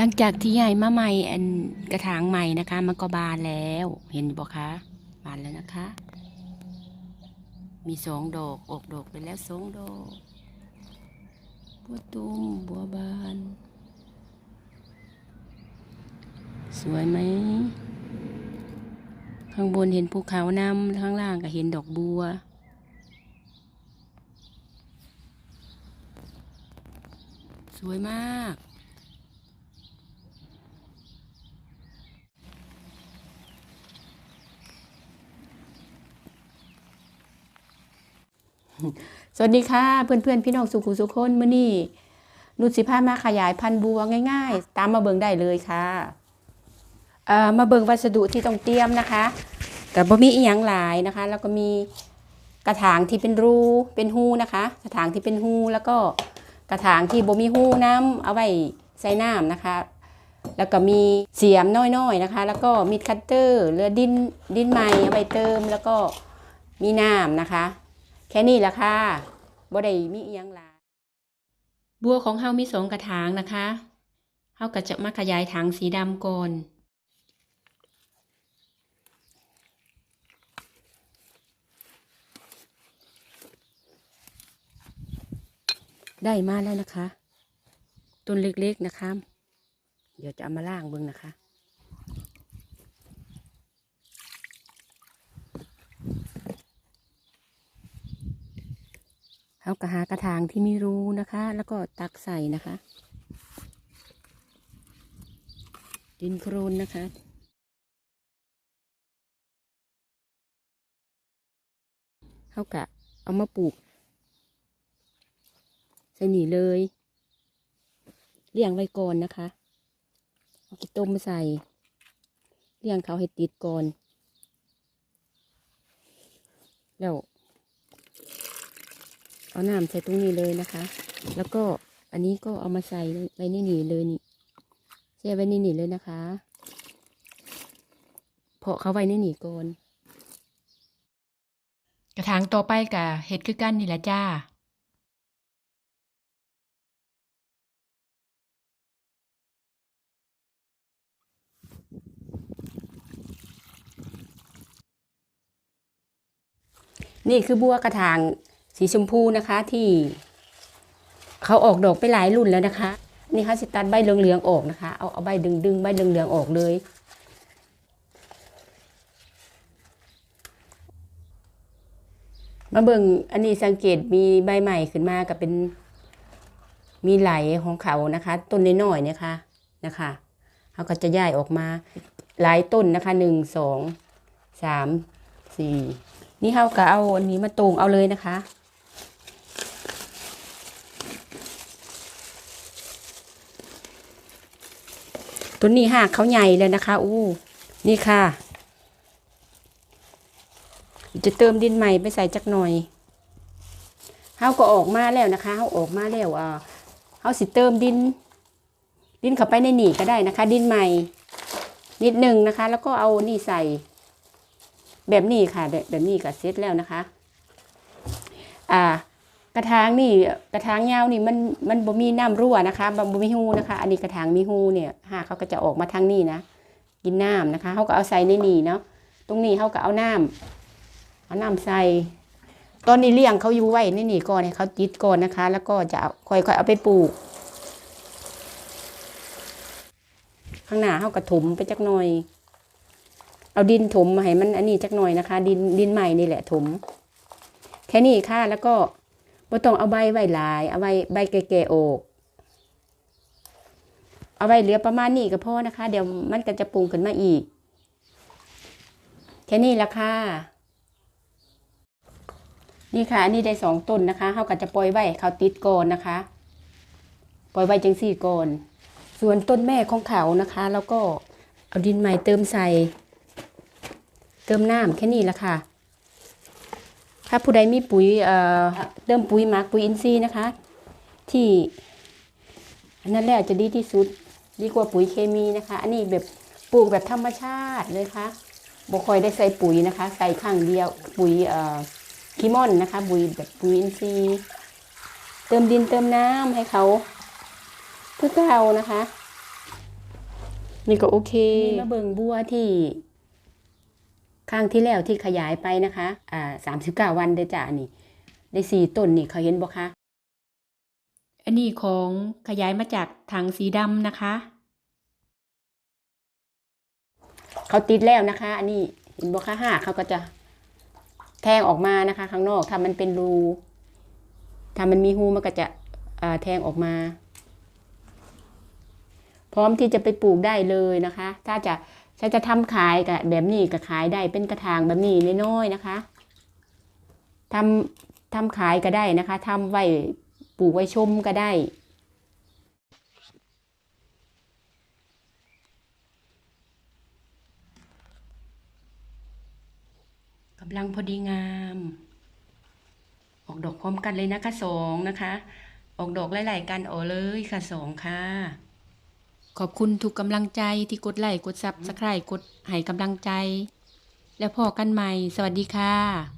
หลังจากที่ใหญ่มาใหม่อันกระถางใหม่นะคะ มันก็บานแล้ว เห็นบอกคะบานแล้วนะคะ มีสองดอกออกดอกไปแล้วสองดอก บัวตุ้มบัวบาน สวยไหมข้างบนเห็นภูเขาน้ำข้างล่างก็เห็นดอกบัวสวยมาก สวัสดีค่ะเพื่อนเพื่อนพี่น้องสุขุสุขคนมื่อนี้นุชสิพามาขยายพันธุ์บัวง่าย ๆ ตามมาเบิงได้เลยค่ะมาเบิงวัสดุที่ต้องเตรียมนะคะกับบะมีอีหยังหลายนะคะ แล้วก็มีกระถางที่เป็นรูเป็นหูนะคะ กระถางที่เป็นหูแล้วก็กระถางที่บ่มีหูน้ำเอาไว้ใส่น้ำนะคะ แล้วก็มีเสียมน้อยๆนะคะ แล้วก็มีดคัตเตอร์เรือดินดินใหม่เอาไว้เติมแล้วก็มีน้ำนะคะ แค่นี้แหละค่ะบ่ได้มีอีหยังหลายบัวของเฮามีสองกระถางนะคะเฮาก็จะมาขยายถังสีดำก่อนได้มาแล้วนะคะ ต้นเล็กๆนะคะ เดี๋ยวจะเอามาล่างเบิ่งนะคะ เอากระหากระถางที่มีรูนะคะ แล้วก็ตักใส่นะคะ ดินโครนนะคะเขากะเอามาปลูกใส่หนีเลยเลี้ยงไว้ก่อนนะคะเอากิต้มมาใส่เลี้ยงเขาให้ติดก่อนแล้ว เอาน้ำใส่ตรงนี้เลยนะคะ แล้วก็อันนี้ก็เอามาใส่ไว้ในนี่เลยนี่แช่ไว้ในนี่เลยนะคะ เพาะเขาไว้ในนี่ก่อนกระถางต่อไปกะเห็ดคือกันนี่แหละจ้านี่คือบัวกระถาง สีชมพูนะคะที่เขาออกดอกไปหลายรุ่นแล้วนะคะ นี่เขาสิตัดใบเหลืองๆออกนะคะ เอาเอาใบดึงดึงๆใบเหลืองๆออกเลย มาเบิ่งอันนี้สังเกตมีใบใหม่ขึ้นมากับเป็นมีไหลของเขานะคะ ต้นน้อยๆเนี่ยค่ะนะคะเขาก็จะย้ายออกมาหลายต้นนะคะหนึ่งสองสามสี่นี่เขาก็เอาอันนี้มาตรงเอาเลยนะคะ ต้นนี้หากเขาใหญ่เลยนะคะ อู้นี่ค่ะ จะเติมดินใหม่ไปใส่จักหน่อยเฮาก็ออกมาแล้วนะคะเฮาออกมาแล้วอ่าเฮาสิเติมดิน ดินเข้าไปในหนีก็ได้นะคะ ดินใหม่ นิดหนึ่งนะคะ แล้วก็เอานี่ใส่ แบบนี้ค่ะ แบบแบบนี้ก็เสร็จแล้วนะคะ อ่า กระถางนี่กระถางยาวนี่มันมันบ่มีน้ำรั่วนะคะบ่บ่มีหูนะคะ อันนี้กระถางมีหูเนี่ยหากเขาก็จะออกมาทางนี้นะกินน้ำนะคะเขาก็เอาใส่ในนี่เนาะตรงนี้เขาก็เอาน้ำเอาน้ำใส่ตอนนี้เลี้ยงเขาอยู่ไว้ในนี่ก่อนให้เขาติดก่อนนะคะ แล้วก็จะเอาค่อยๆเอาไปปลูก ข้างหน้าเขาก็ถมไปจักหน่อย เอาดินถมมาให้มันอันนี้จักหน่อยนะคะ ดินดินใหม่นี่แหละถมแค่นี้ค่ะแล้วก็ บ่ต้องเอาใบไว้หลาย เอาใบใบแก่ๆออก เอาไว้เหลือประมาณนี้ก็พอนะคะ เดี๋ยวมันก็จะปรุงขึ้นมาอีก แค่นี้ละค่ะ นี่ค่ะ อันนี้ได้สองต้นนะคะเขาก็จะปล่อยไว้เขาติดก่อนนะคะ ปล่อยไว้จังสี่ก่อน ส่วนต้นแม่ของเขานะคะ แล้วก็เอาดินใหม่เติมใส่ เติมน้ำแค่นี้ละค่ะ ถ้าผู้ใดมีปุ๋ยเอ่อเติมปุ๋ยหมักปุ๋ยอินทรีย์นะคะ ที่อันนั้นแหละจะดีที่สุด ดีกว่าปุ๋ยเคมีนะคะ อันนี้แบบปลูกแบบธรรมชาติเลยค่ะบ่ค่อยได้ใส่ปุ๋ยนะคะ ใส่ข้างเดียวปุ๋ยเอ่อคีมอนนะคะ ปุ๋ยแบบปุ๋ยอินทรีย์ เติมดินเติมน้ำให้เขาเพื่อเก่านะคะ นี่ก็โอเคนี่มาเบิงบัวที่ ข้างที่แล้วที่ขยายไปนะคะอ่าสามสิบเก้าวันเด้จ้ะอันนี้ได้สี่ต้นนี่เขาเห็นบ่คะอันนี้ของขยายมาจากถังสีดำนะคะ เขาติดแล้วนะคะ อันนี้เห็นบ่คะห้าเขาก็จะแทงออกมานะคะ ข้างนอกถ้ามันเป็นรูถ้ามันมีหูมันก็จะแทงออกมา พร้อมที่จะไปปลูกได้เลยนะคะ ถ้าจะ ถ้าจะทำขายกับแบบนี้ก็ขายได้เป็นกระถางแบบนี้น้อยๆนะคะทำทำขายก็ได้นะคะทำไว้ปลูกไว้ชมก็ได้กำลังพอดีงาม ออกดอกพร้อมกันเลยนะคะสองนะคะ ออกดอกหลายๆกันโอเลยค่ะสองค่ะ ขอบคุณทุกกำลังใจที่กดไลค์กดซับสไครต์กดให้กำลังใจ แล้วพอกันใหม่ สวัสดีค่ะ